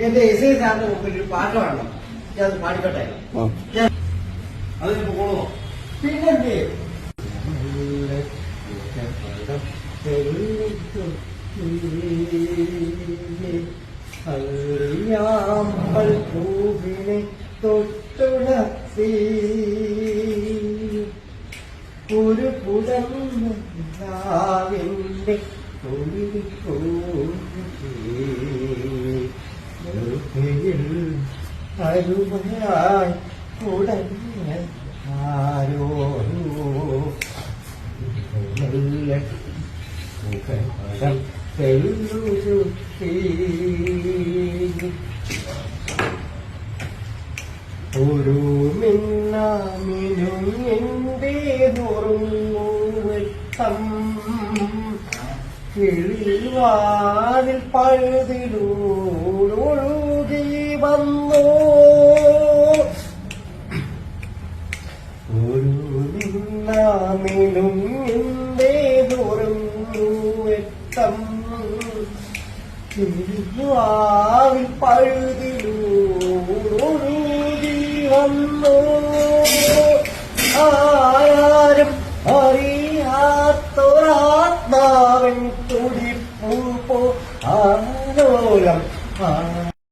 എന്റെ S I സാറിന്റെ മുമ്പിൽ ഒരു പാട്ട് വേണം ഞാൻ അത് പാടിക്കട്ടെ അതിനിപ്പോ പോണോ പിന്നെന്തേ? അറിയാമ്പൽ പൂവിനെ തൊട്ടുണർത്തി. ഒരു പുടമിന്റെ അരുമയായി തുടങ്ങിയ ആരോ മുഖപടം തെല്ലുരുത്തി ഒരു മിന്നാമിനും കിളിവാതിൽ പഴുതിലൂടൊഴുകി വന്നോ. ഒരു നിന്നാമിനും എന്റെ നുറുങ്ങുവെട്ടം കിളിവാതിൽ പഴുതിലൂടൊഴുകി വന്നോ. ആരും അറിയാത്തൊരാത്മാവൻ തുടിപ്പൂ പോ ആലോലം ആ